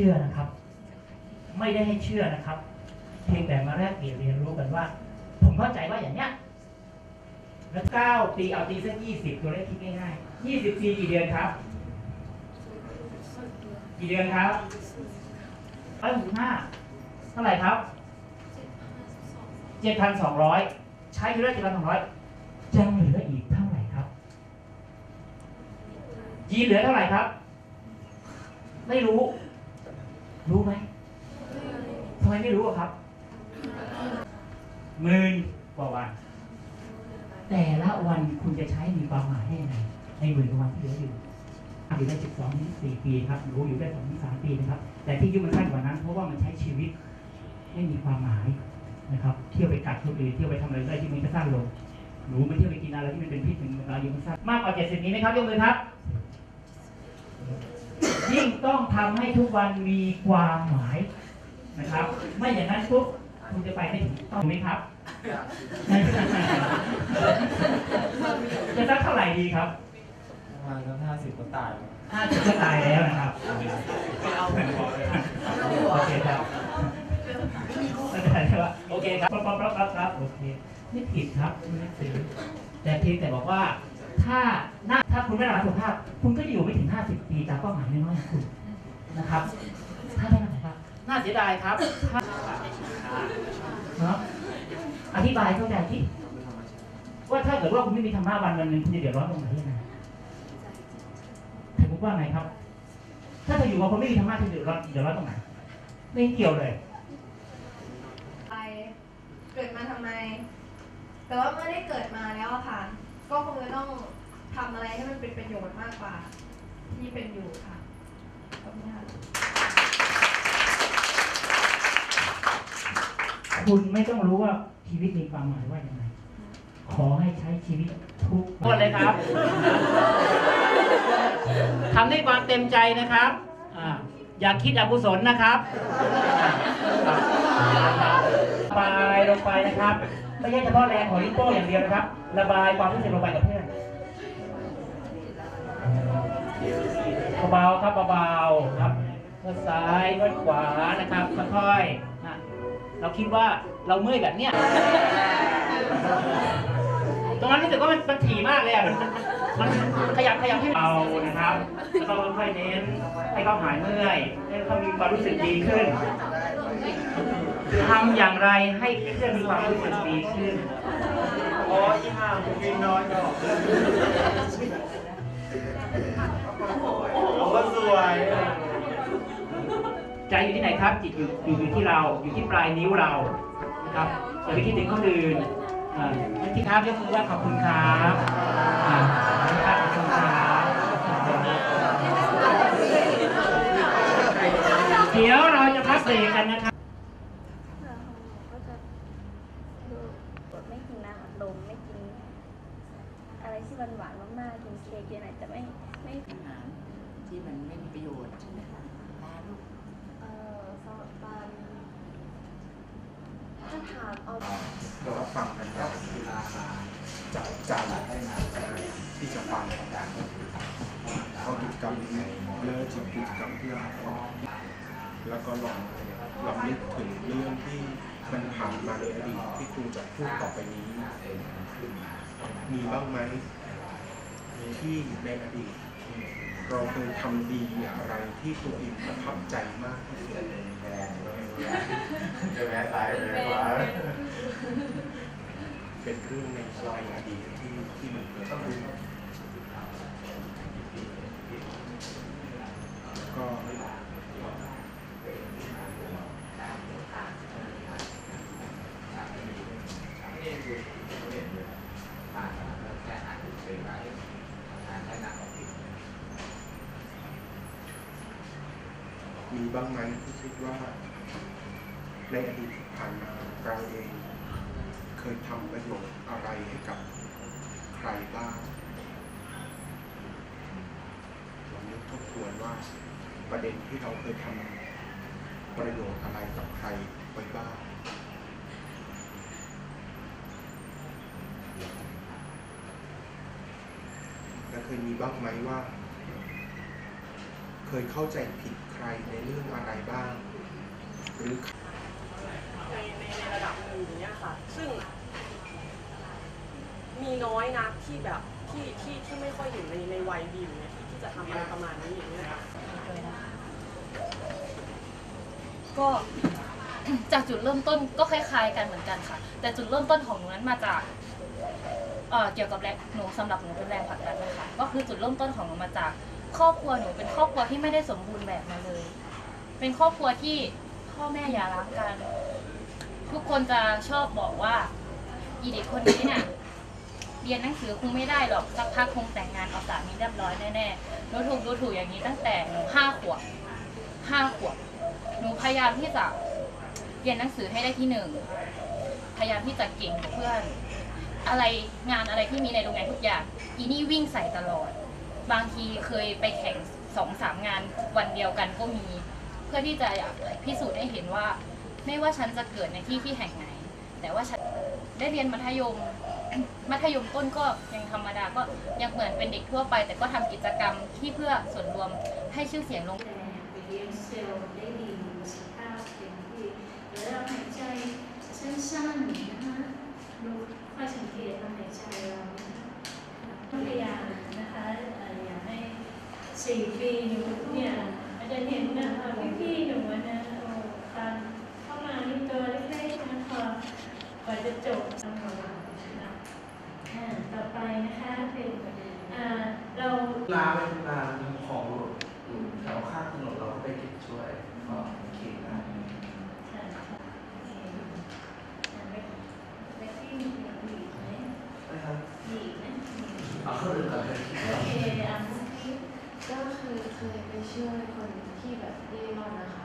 ชื่อนะครับ ไม่ได้ให้เชื่อนะครับ เพียงแต่มาแลกเปลี่ยนเรียนรู้กันว่า ผมเข้าใจว่าอย่างเนี้ยแล้วเก้าตีเอาตีสักยี่สิบตัวเลขคิดง่ายๆยี่สิบปีกี่เดือนครับ กี่เดือนครับร้อยหกห้าเท่าไหร่ครับเจ็ดพันสองร้อยใช้อยู่ได้เจ็ดพันสองร้อยยังเหลืออีกเท่าไหร่ครับ ยีเหลือเท่าไหร่ครับ ไม่รู้ รู้ไหมทำไมไม่รู้อะครับหมื่นกว่าวัน แต่ละวันคุณจะใช้มีความหมายยังไงในหมื่นกว่าวันที่เหลืออยู่อยู่ได้12ถึง4ปีครับ รู้อยู่ได้2ถึง3ปีนะครับ แต่ที่อายุมันสั้นกว่านั้น เพราะว่ามันใช้ชีวิตไม่มีความหมายนะครับ เที่ยวไปกัดคนอื่นเที่ยวไปทำอะไรได้ที่มันก็สั้นลงหนูไปเที่ยวไปกินอะไรที่มันเป็นพิษถึงอายุมันสั้นมากกว่า70นี้ไหมครับยกมือครับ ยิ่งต้องทำให้ทุกวันมีความหมายนะครับ ไม่อย่างนั้นปุ๊บคุณจะไปไม่ถึงต้องไหมครับ จะสักเท่าไหร่ดีครับประมาณสักห้าสิบก็ตายแล้วห้าสิบก็ตายแล้วนะครับไม่เอาแผ่นพอเลยโอเคครับไม่เป็นไรใช่ปะโอเคครับปั๊บปั๊บปั๊บปั๊บครับโอเคไม่ผิดครับไม่ได้ซื้อแต่เพียงแต่บอกว่า ถ้าหน้าถ้าคุณไม่รักษาสุขภาพ คุณก็จะอยู่ไม่ถึง 50 ปีตามเป้าหมายน้อยๆของคุณนะครับถ้าไม่รักษาสุขภาพน่าเสียดายครับถ้าเนาะอธิบายเข้าใจที่ว่าถ้าเกิดว่าคุณไม่มีธรรมะวันวันหนึ่งคุณจะเดือดร้อนตรงไหนยังไงผมว่าไงครับ ถ้าเธออยู่กับคนไม่มีธรรมะเธอเดือดร้อนเดือดร้อนตรงไหนไม่เกี่ยวเลยไปเกิดมาทำไม แต่ว่าเมื่อได้เกิดมาแล้วอะค่ะ ก็คงจะต้องทำอะไรให้มันเป็นประโยชน์มากกว่า ที่เป็นอยู่ค่ะ ขอบคุณค่ะ คุณไม่ต้องรู้ว่าชีวิตมีความหมายว่าอย่างไร ขอให้ใช้ชีวิตทุกวันเลยครับ ทำด้วยความเต็มใจนะครับอ่าอย่าคิดอกุศลนะครับระบายลงไปนะครับ ไม่ใช่เฉพาะแรงของนิ้วโป้อย่างเดียวนะครับ ระบายความรู้สึกลงไปกับเพื่อนเบาๆครับเบาๆครับนวดซ้ายนวดขวานะครับค่อยๆนะเราคิดว่าเราเมื่อยแบบเนี้ยตรงนั้นรู้สึกว่ามันมันถี่มากเลยอะมันมันมันมันขยับขยับให้เบานะครับแล้วก็ค่อยๆเน้นให้เขาหายเมื่อยให้เขามีความรู้สึกดีขึ้น ทำอย่างไรให้เพื่อนมีความรู้สึกดีขึ้นโอ้ยห่าผมกินน้อยก็โอ้ก็สวยใจอยู่ที่ไหนครับ จิตอยู่อยู่อยู่ที่เราอยู่ที่ปลายนิ้วเรานะครับอย่าไปคิดถึงคนอื่นอ่าไม่ที่ครับยกมือว่าขอบคุณครับอ่าขอบคุณครับเดี๋ยวเราจะพักเบรกกันนะครับ ก็จะดูแบบไม่กินน้ำอัดลมไม่กิน อะไรที่หวานหวานๆมากๆกินเค้กเยอะหน่อยแต่ไม่ไม่ อาหารที่มันไม่มีประโยชน์ ใช่ไหมคะตาลูกเอ่อสำหรับปานถ้าถามเอาเรารับฟังกันแบบจับใจที่จะฟังเอากิจกรรมเลิกจากกิจกรรมที่เราทำแล้วก็ลองลองนึกถึงเรื่องที่มันผ่านมาในอดีตที่ครูจะพูดต่อไปนี้ มีบ้างไหมที่ในอดีต เราเคยทำดีอะไรที่ตัวเองประทับใจมากที่สุดจะแม่ตายไปเลยว่าเป็นเรื่องในรอยอดีตที่ที่มันเกิดขึ้นก็ บ้างไหมที่คิดว่า ในอดีตที่ผ่านมาเราเองเคยทำประโยชน์อะไรให้กับใครบ้างลองนึกทบทวนว่าประเด็นที่เราเคยทำประโยชน์อะไรกับใครไว้บ้างและเคยมีบ้างไหมว่า เคยเข้าใจผิด รรในเรื่องอะไรบ้าง หรือในในในระดับหนึ่งอย่างเงี้ยค่ะ ซึ่ง มีน้อยนะที่แบบที่ที่ที่ไม่ค่อยอยู่ในในวัยดีอย่างเงี้ยที่ที่จะทำอะไรประมาณนี้อย่างเงี้ยค่ะ ก็ จากจุดเริ่มต้นก็คล้ายๆกันเหมือนกันค่ะ แต่จุดเริ่มต้นของหนูนั้นมาจากเอ่อเกี่ยวกับแรงหนูสำหรับหนูเป็นแรงผลักดันนะคะก็คือจุดเริ่มต้นของหนูมาจาก ครอบครัวหนูเป็นครอบครัวที่ไม่ได้สมบูรณ์แบบมาเลย เป็นครอบครัวที่พ่อแม่อย่าร้างกัน ทุกคนจะชอบบอกว่า อีเด็กคนนี้เนี่ยเรียนหนังสือคงไม่ได้หรอกสักพักคงแต่งงานเอาสามีเรียบร้อยแน่ๆรู้ถูกรู้ถูกอย่างนี้ตั้งแต่หนูห้าขวบห้าขวบหนูพยายามที่จะเรียนหนังสือให้ได้ที่หนึ่งพยายามที่จะเก่งกว่าเพื่อน อะไรงานอะไรที่มีในโรงงานทุกอย่างอีนี่วิ่งใส่ตลอด บางทีเคยไปแข่งสองสามงานวันเดียวกันก็มี เพื่อที่จะอยากพิสูจน์ให้เห็นว่า ไม่ว่าฉันจะเกิดในที่ที่แห่งไหน แต่ว่าฉันได้เรียนมัธยม มัธยมต้นก็ยังธรรมดาก็ยังเหมือนเป็นเด็กทั่วไป แต่ก็ทำกิจกรรมที่เพื่อส่วนรวมให้ชื่อเสียงลงเลี้ยงเซลล์ได้ดีมีสภาพเต็มที่แล้วหายใจสั้นๆนะคะดูค่อยสังเกตลมหายใจเรานะคะพยายามนะคะเอ่ออยากให้ สี่ปีหนูเนี่ยอาจจะเห็นนะคะพี่ๆหนูนะโอ้ตอนเข้ามานี่ตัวเล็กๆนะพอกว่าจะจบต้องระวังนะอ่าต่อไปนะคะเป็นอ่าเราลาเป็นลาของหลุดอยู่แถวข้างถนนเราก็ไปเก็บช่วยก็โอเคนะ ใช่ค่ะโอเคอ่าเบกเบกกี้มีอย่างอื่นไหม นะครับ มีอีกไหมมีอีก เอาเข้าเรื่องก่อนเลย โอเคอะเมื่อกี้ ก็คือเคยไปช่วยคนที่แบบเร่ร่อนนะคะ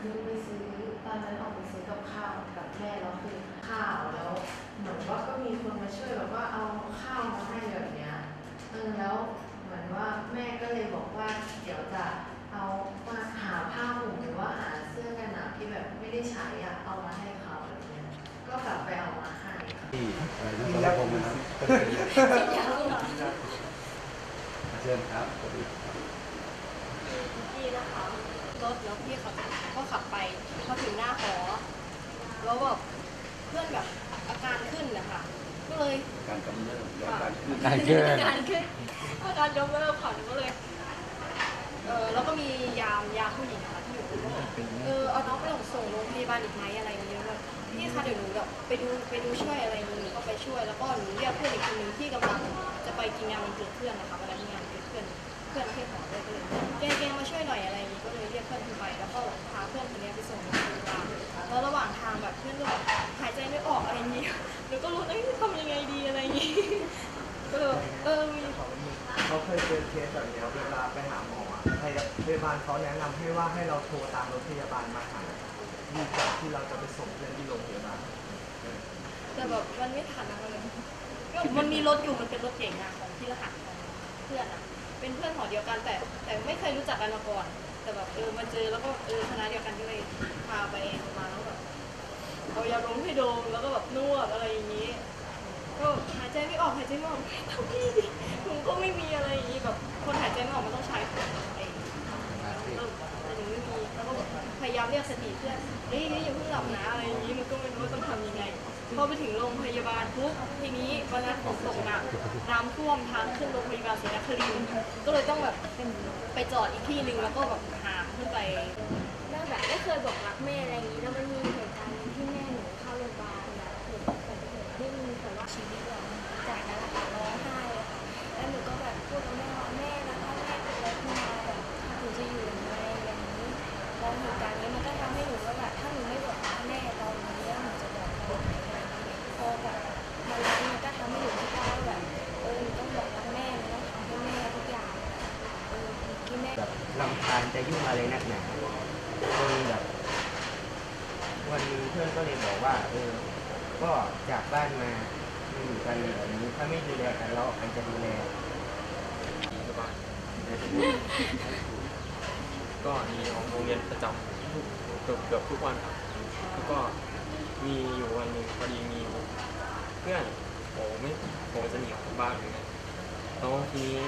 คือไปซื้อตอนนั้นออกไปซื้อกับข้าวกับแม่แล้วคือข้าวแล้วเหมือนว่าก็มีคนมาช่วยแบบว่าเอาข้าวมาให้แบบเนี้ย เออแล้วเหมือนว่าแม่ก็เลยบอกว่าเดี๋ยวจะเอามาหาผ้าห่มหรือว่าหาเสื้อกันหนาวที่แบบไม่ได้ใช้อะเอามาให้เขาแบบเนี้ยก็กลับไปเอามาให้ค่ะมีแล้วผมนะครับเชิญครับพี่นะคะรถแล้วพี่เขาก็ขับไปพอถึงหน้าหอแล้วแบบเพื่อนแบบอาการขึ้นนะคะก็เลย การกำเนิดย้อนการขึ้น การขึ้นอาการขึ้น อาการยกเลิกผ่อนก็เลย เออแล้วก็มียามยามผู้หญิงนะคะที่อยู่ก็บอกเออเอาน้องไปส่งโรงพยาบาลอีกไหมอะไรอย่างเงี้ยแบบพี่คะเดี๋ยวหนูแบบไปดูไปดูช่วยอะไรอย่างเงี้ยหนูก็ไปช่วย แล้วก็หนูเรียกเพื่อนอีกคนหนึ่งที่กำลังจะไปกินงานวันเกิดเพื่อนนะคะวันนั้นมีงานวันเกิดเพื่อนเพื่อนที่หอเลยก็เลยแกแกมาช่วยหน่อยอะไรอย่างงี้ยก็เลยเรียกเพื่อนขึ้นไป แล้วก็พาเพื่อนคนนี้ไปส่งโรงพยาบาลแล้วระหว่างทางแบบเพื่อนก็แบบหายใจไม่ออกอะไรอย่างงี้หนูก็รู้เอ้ยทำยังไงดีอะไรอย่างงี้ก็เลยเออมี เขาเคยเจอเคสแบบเนี้ยเวลาไปหาหมออะพยาบาลเขาแนะนำให้ว่าให้เราโทรตามรถพยาบาลมาหาดีกว่าที่เราจะไปส่งเพื่อนที่โรงพยาบาล แต่แบบมันไม่ทันนะมันเลยก็มันมีรถอยู่มันเป็นรถเก่งอะของที่รหัสของเพื่อนอะเป็นเพื่อนหอเดียวกันแต่แต่ไม่เคยรู้จักกันมาก่อน แต่แบบเออมาเจอแล้วก็เออคณะเดียวกันก็เลยพาไปมาแล้วแบบเอายาลมให้ดมแล้วก็แบบนวดอะไรอย่างนี้ ก็หายใจไม่ออกหายใจไม่ออกทำพี่ดิผมก็ไม่มีอะไรอย่างนี้แบบคนหายใจไม่ออกมันต้องใช้ไอ้เออแต่หนูไม่มีแล้วก็พยายามเรียกสติเพื่อนเฮ้ยเฮ้ยอย่าเพิ่งหลับนะอะไรอย่างนี้มันก็ไม่รู้ว่าต้องทำยังไงพอไปถึงโรงพยาบาลปุ๊บทีนี้วันนั้นฝนตกหนักน้ำท่วมทางขึ้นโรงพยาบาลศรีนครินทร์ก็เลยต้องแบบไปจอดอีกที่หนึ่งแล้วก็แบบหามขึ้นไปแล้วแบบไม่เคยบอกรักแม่อะไรอย่างนี้แล้วมันมี ยุ่งอะไรนักหนาจนแบบวันนึงเพื่อนก็เลยบอกว่า เออ ก็จากบ้านมามาอยู่กันแบบนี้ถ้าไม่ดูแลกันแล้วใครจะดูแลก็มีของโรงเรียนประจำทุกเกือบเกือบทุกวันครับแล้วก็มีอยู่วันหนึ่งพอดีมีเพื่อนผมไม่ผมจะหนีออกจากบ้านเหมือนกันแล้วทีนี้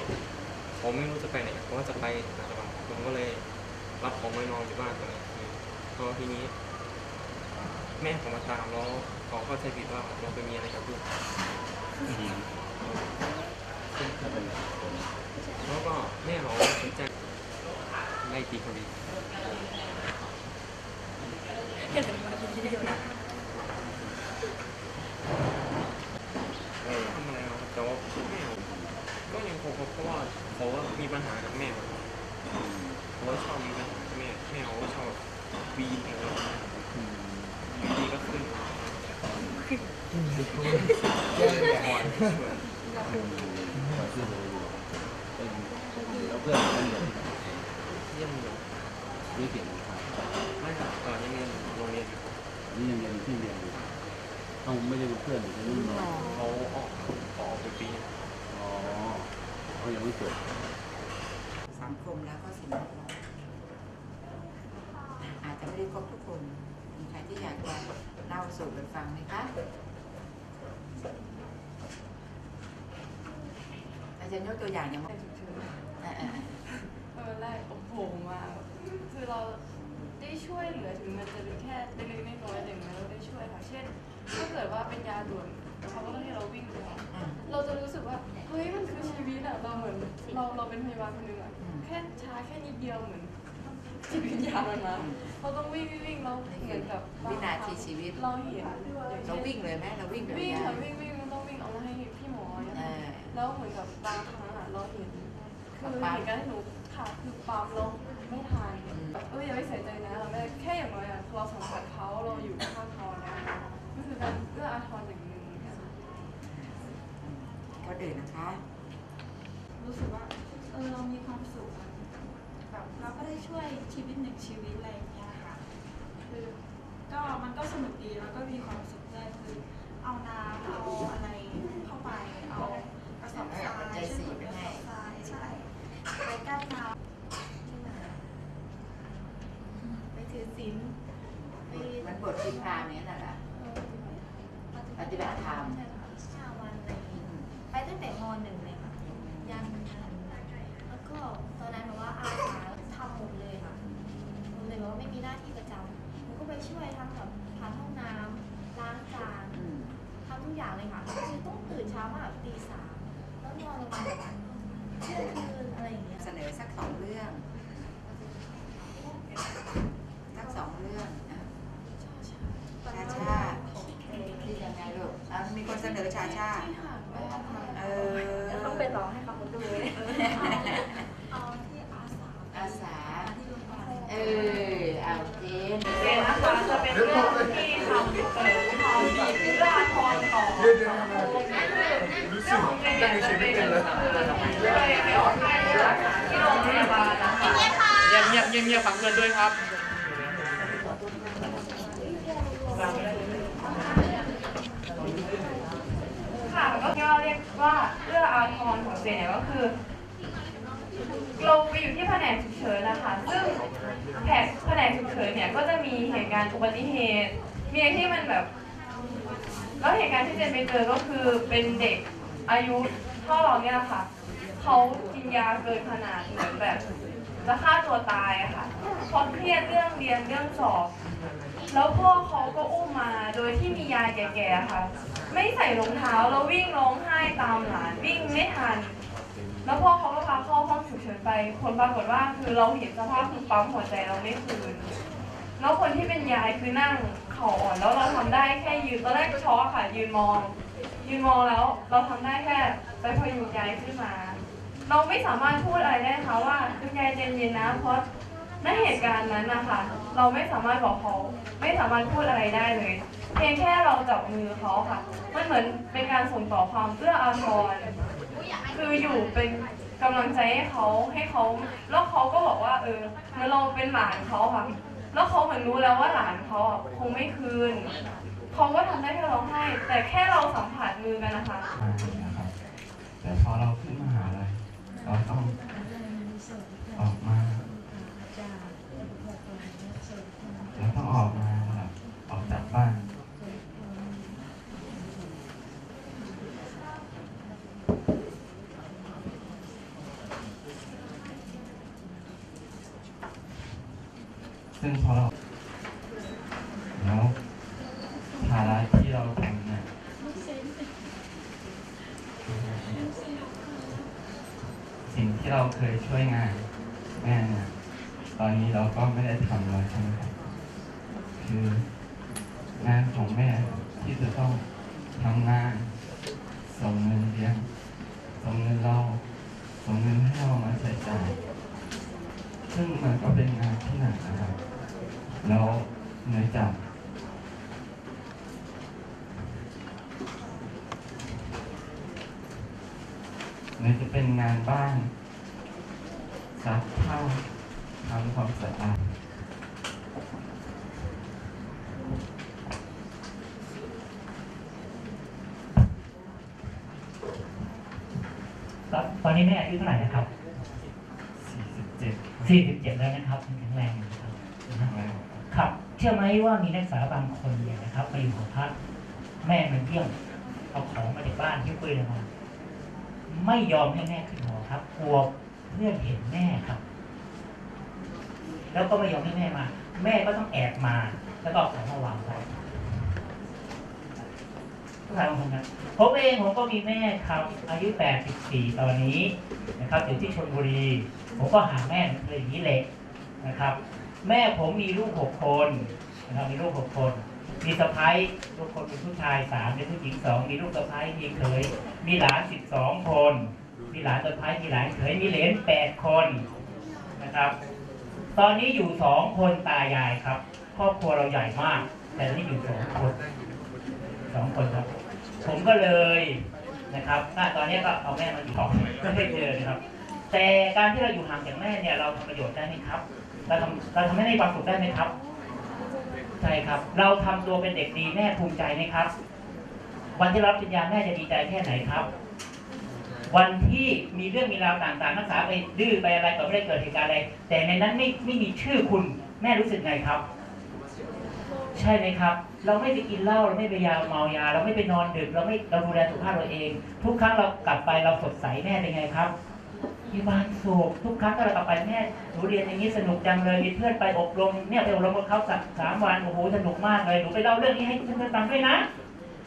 ผมไม่รู้จะไปไหนเพราะว่าจะไปต่างจังหวัด ผมก็เลยรับของไว้นอนอยู่บ้านตอนกลางคืนพอทีนี้ แม่เขามาตามแล้วเขาเข้าใจผิดว่าเราไปมีอะไรกับลูกแล้วก็แม่เขาชี้แจไล่ตีเขาดีทำอะไรมาครับแต่ว่าแม่ก็ยังคงเพราะว่าเขาว่ามีปัญหากับแม่ ผมเขาว่าชอบมีปัญหากับแม่แม่เขาก็ชอบวีนอะไรอย่างเงี้ยวีดีก็ขึ้นเรื่องแบบอ่อนช่วยแล้วเพื่อนเขาเรียนที่ไหนเยี่ยมเลยไม่เก่งครับไม่ครับตอนยังเรียนโรงเรียนอยู่นี่ยังเรียนที่เรียนอยู่เขาไม่ได้เป็นเพื่อนหรือเป็นรุ่นน้องเขาออกออกไปปีอ๋อเขายังไม่จบสังคมแล้วก็สิ่งแวดล้อมอาจจะ ไม่ได้ครบทุกคน มีใครที่อยากจะเล่าสู่กันฟังไหมคะอาจารย์ยกตัวอย่างอย่างมาอ่าอ่าอ่าเออแรกโอ้โหมาคือเราได้ช่วยเหลือถึงมันจะเป็นแค่เล็กๆน้อยๆแต่อย่างน้อยเราได้ช่วยค่ะเช่น ถ้าเกิดว่าเป็นยาด่วนเขาก็ต้องให้เราวิ่งไปเอาเราจะรู้สึกว่าเฮ้ยมันคือชีวิตอะเราเหมือนเราเราเป็นพยาบาลคนหนึงอะแค่ช้าแค่นิดเดียวเหมือนจิตวิญญาณมันมา เราต้องวิ่งวิ่งวิ่งเราเหมือนกับวินาทีชีวิต เราเห็นเราวิ่งเลยไหมเราวิ่งเลยวิ่งไหมค่ะวิ่งวิ่งมันต้องวิ่งเอามาให้พี่หมอเนี่ยเอค่ะอแล้วเหมือนกับบางครั้งอะเราเห็นคือปั๊มเหตุการณ์ที่หนูขาดคือปั๊มเราไม่ทันแบบเอออย่าไปเสียใจนะเราไม่แค่อย่างน้อยอะเราสัมผัสเขาเราอยู่ข้างเขาเนี่ยก็คือการเอื้ออาทรอย่างหนึ่งเหมือนกันก็เดินนะคะ รู้สึกว่าเออเรามีความสุขอะแบบเราก็ได้ช่วยชีวิตหนึ่งชีวิตอะไรอย่างเงี้ยค่ะคือก็มันก็สนุก ดีแล้วก็มีความสุขด้วยคือเอาน้ำเอาอะไรเข้าไปเอากระสอบทราย เอาปัจจัยสี่ไปให้ กระสอบทรายใช่ไปกั้นน้ำ ไปถือศีลไป มันบทที่พรามเนี่ยน่ะเหรอปฏิบัติธรรม ใช่ค่ะห้าวันอะไรอย่างงี้ไปตั้งแต่มหนึ่งเลยค่ะ ยันแล้วก็ตอนนั้นหนูว่าอาสาทำหมดเลยค่ะหนูเลยแบบว่าไม่มีหน้าที่ประจำหนูก็ไปช่วยทั้งแบบทำห้องน้ำล้างจาน อืม ทำทุกอย่างเลยค่ะคือต้องตื่นเช้ามากตีสามแล้วนอนลงมาแบบเที่ยงคืนอะไรอย่างเงี้ย เสนอสักสองเรื่อง สักสองเรื่องอะชาชาที่ยังไงลูกอะมีคนเสนอชาชาเออ ต้องไปร้องให้เขาดูเลย เอาที่อาสา อาสา ที่โรงพยาบาล เออเอาเจน เจนนะคะจะเป็นเรื่องที่ทำเสนอทำดีเอื้ออาทรต่อสังคมเรื่องของเจนเนี่ยจะเป็นคือช่วยไปออกค่าเลือดที่โรงพยาบาลนะคะเงียบเงียบเงียบเงียบฟังเพื่อนด้วยครับค่ะก็ย่อเรียกว่าเอื้ออาทรของเจนเนี่ยก็คือเราไปอยู่ที่แผนกฉุกเฉินนะคะ ซึ่งแผนแผนกฉุกเฉินเนี่ยก็จะมีเหตุการณ์อุบัติเหตุ มีอะไรที่มันแบบ แล้วเหตุการณ์ที่เจนไปเจอก็คือเป็นเด็ก อายุเท่าเราเนี่ยค่ะ เขากินยาเกินขนาดเหมือนแบบจะฆ่าตัวตายอะค่ะเพราะเครียดเรื่องเรียนเรื่องสอบ แล้วพ่อเขาก็อุ้มมาโดยที่มียายแก่ๆค่ะ ไม่ใส่รองเท้าแล้ววิ่งร้องไห้ตามหลานวิ่งไม่ทัน แล้วพ่อเขาก็พาเข้าห้องฉุกเฉินไปผลปรากฏว่าคือเราเห็นสภาพคือปั๊มหัวใจเราไม่คืน แล้วคนที่เป็นยายคือนั่งเข่าอ่อนแล้วเราทำได้แค่ยืนตอนแรกช็อกค่ะยืนมอง ยืนมองแล้วเราทำได้แค่ไปพยุงยายขึ้นมา เราไม่สามารถพูดอะไรได้นะคะว่าคุณยายใจเย็นนะ เพราะณเหตุการณ์นั้นนะคะเราไม่สามารถบอกเขาไม่สามารถพูดอะไรได้เลย เพียงแค่เราจับมือเขาค่ะมันเหมือนเป็นการส่งต่อความเอื้ออาทรคืออยู่เป็นกำลังใจให้เขาให้เขาแล้วเขาก็บอกว่า เออเหมื่อนเราเป็นหลานเขาค่ะแล้วเขาเหมือนรู้แล้วว่าหลานเขาคงไม่คืน เขาก็ทำได้แค่ร้องไห้ แต่แค่เราสัมผัสมือกันนะคะมาอย่ครับแต่พอเราขึ้นมาหาลัยเราต้องออกมาเราต้องออกมาแบบออกจากบ้านซึ่งพอเราแล้ว ที่เราเคยช่วยงานแม่เนี่ยตอนนี้เราก็ไม่ได้ทำแล้วใช่ไหมครับคืองานของแม่ที่จะต้องทำงานส่งเงินเลี้ยงส่งเงินเราส่งเงินให้เรามาใช้จ่ายซึ่งมันก็เป็นงานที่หนักนะครับแล้วเนื่อจากเนื่อจะเป็นงานบ้าน ซักผ้าทำความสะอาดตอนตอนนี้แม่อายุเท่าไหร่นะครับ 47 47 แล้วนะครับยังแข็งแรงอยู่นะครับ ครับ เชื่อไหมว่ามีนักศึกษาบางคนเนี่ยนะครับ ไปอยู่หอพักแม่มันเยี่ยมเอาของมาจากบ้านที่ปืนมา ไม่ยอมให้แม่ขึ้นหอครับ กลัว เพื่อนเห็นแม่ครับ แล้วก็ไม่ยอมให้แม่มา แม่ก็ต้องแอบมา แล้วก็ของมาวางไว้ผู้ชายบางคนนะผมเองผมก็มีแม่ครับ อายุ 84 ตอนนี้นะครับอยู่ที่ชลบุรี ผมก็หาแม่เลยอย่างนี้แหละนะครับ แม่ผมมีลูกหกคนนะครับมีลูกหกคน มีสะพ้ายลูกคนเป็นผู้ชายสามเป็นผู้หญิงสองมีลูกสะพ้ายมีเคยมีหลานสิบสองคน มีหลานสะพ้ายมีหลานเคยมีเหลนแปดคนนะครับ ตอนนี้อยู่สองคนตายายครับ ครอบครัวเราใหญ่มาก แต่ตอนนี้อยู่สองคนสองคนครับ ผมก็เลยนะครับตอนนี้ก็เอาแม่มาอยู่ก็ไม่เจอนะครับ แต่การที่เราอยู่ห่างจากแม่เนี่ยเราทำประโยชน์ได้ไหมครับเราทำเราทำให้ในความสุขได้ไหมครับใช่ครับ เราทำตัวเป็นเด็กดีแม่ภูมิใจไหมครับ วันที่รับปริญญาแม่จะดีใจแค่ไหนครับ วันที่มีเรื่องมีราวต่างๆนักศึกษาไปดื้อไปอะไรก็ไม่ได้เกิดเหตุการณ์อะไรแต่ในนั้นไม่ไม่มีชื่อคุณแม่รู้สึกไงครับ ใช่ไหมครับ เราไม่ไปกินเหล้าเราไม่ไปยาเมายา เราไม่ไปนอนดึกเราไม่เราดูแลสุขภาพเราเอง ทุกครั้งเรากลับไปเราสดใสแม่เป็นไงครับมีความสุขทุกครั้งที่เรากลับไปแม่หนูเรียนอย่างนี้สนุกจังเลยมีเพื่อนไปอบรมเนี่ยไปอบรมกับเขาสักสามวันโอ้โหสนุกมากเลยหนูไปเล่าเรื่องนี้ให้เพื่อนๆฟังด้วยนะ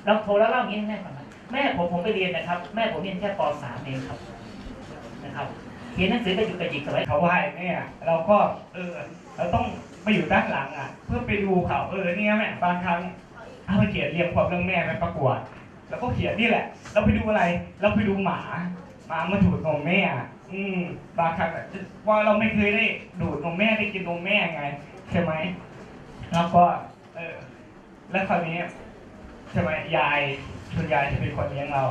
เราโทรแล้วเล่าอย่างนี้ให้แม่ฟัง แม่ผมผมไปเรียนนะครับ แม่ผมเรียนแค่ป .3 เองครับนะครับเขียนหนังสือไปอยู่กระจิกสมัยเขาไหว้เนี่เราก็เออเราต้องไปอยู่ด้านหลังอะ เพื่อไปดูเขาเออเนี่ยแม่บางครั้งเอาไปเขียนเรียงความเรื่องแม่ไปประกวดแล้วก็เขียนนี่แหละ เราไปดูอะไร เราไปดูหมาหมามาดูดนมแม่ อืมบางครั้งว่าเราไม่เคยได้ดูดนมแม่ได้กินนมแม่ไงใช่ไหมแล้วก็เออแล้วคราวนี้ใช่ไหมยาย คุณยายจะเป็นคนเลี้ยงเรา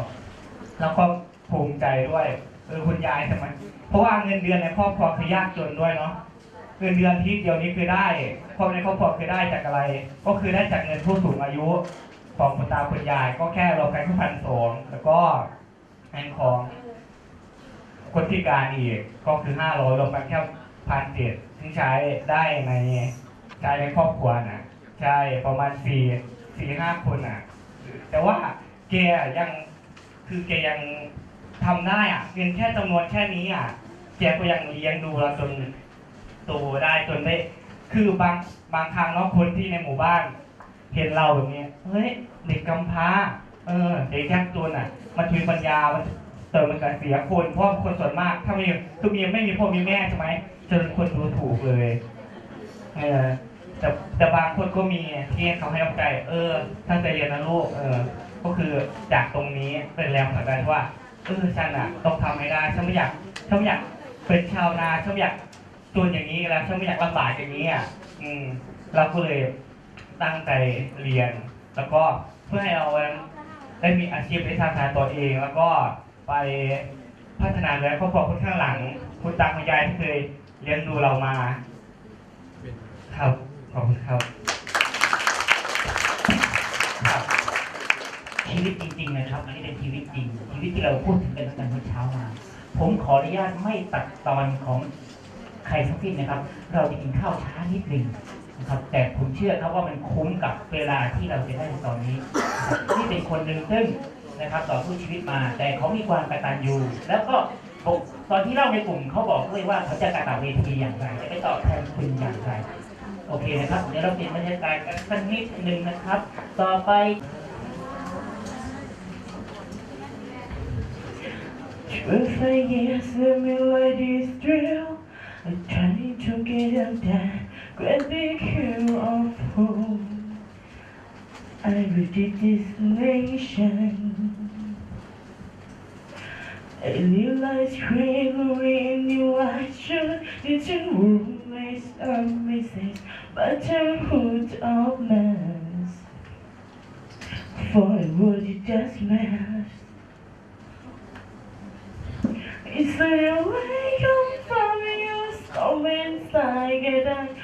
แล้วก็ภูมิใจด้วยเออคุณยายใช่ไมเพราะว่าเงินเดือนในครอบครัวคือยากจนด้วยเนาะเงินเดือนที่เดียวนี้คือได้คนในครอบครัวคือได้จากอะไร ก็คือได้จากเงินผู้สูงอายุของคุณตาคุณยาย ก็แค่เราไปแค่พันสองแล้วก็เงินของคนพิการอีกก็คือห้าร้อยรวมกันแค่พันเจ็ดที่ใช้ได้ในใช้ในครอบครัวน่ะใช่ประมาณสี่สี่ห้าคนน่ะ แต่ว่า แกยังคือแกยังทำได้อะเงินแค่จำนวนแค่นี้อะแกก็ยังเลี้ยงดูเราจนโตได้จนได้ คือบางบางครั้งเนาะคนที่ในหมู่บ้าน เห็นเราแบบนี้เฮ้ยเด็กกำพร้า เออเด็กแค่ตัวน่ะ มันมีปัญญามันเติมมันจะเสียคนเพราะคนส่วนมาก ถ้ามีคือมีไม่มีพ่อมีแม่ใช่ไหมจนคนดูถูกเลยเออแต่แต่บางคนก็มีที่เขาให้กำลังใจเออ ตั้งใจเรียนนะลูกเออ ก็คือจากตรงนี้เป็นแรงผลักดันว่าเออฉันอะต้องทำให้ได้ฉันไม่อยากฉันไม่อยากเป็นชาวนาฉันไม่อยากจนอย่างนี้แล้วฉันไม่อยากลำบากอย่างนี้อะอืมเราก็เลยตั้งใจเรียน แล้วก็เพื่อให้เราได้มีอาชีพได้สร้างฐานตัวเอง แล้วก็ไปพัฒนาเลยครอบครัวคนข้างหลัง คุณตาคุณยายที่เคยเลี้ยงดูเรามา ครับขอบคุณครับ ชีวิตจริงๆนะครับ อันนี้เป็นชีวิตจริง ชีวิตที่เราพูดถึงกันตั้งแต่เมื่อเช้ามา ผมขออนุญาตไม่ตัดตอนของใครทั้งสิ้นนะครับ เราจะกินข้าวช้านิดหนึ่งนะครับ แต่ผมเชื่อครับว่ามันคุ้มกับเวลาที่เราจะได้ในตอนนี้นี่เป็นคนหนึ่งซึ่งนะครับต่อสู้ชีวิตมา แต่เขามีความกตัญญูแล้วก็ตอนที่เล่าในกลุ่มเขาบอกด้วยว่าเขาจะกระตับเวทีอย่างไรจะไปตอบแทนคุณอย่างไร โอเคนะครับเดี๋ยวเราเปลี่ยนบรรยากาศกันสักนิดหนึ่งนะครับ ต่อไป will say yes let me like this drill. I'm trying to get out that great big hill of hope. I redeem this nation. A new light screen, a new action, it's a roommates of misses, but a hood of mess. For a world woody just man. Israel, where you from? You stole inside.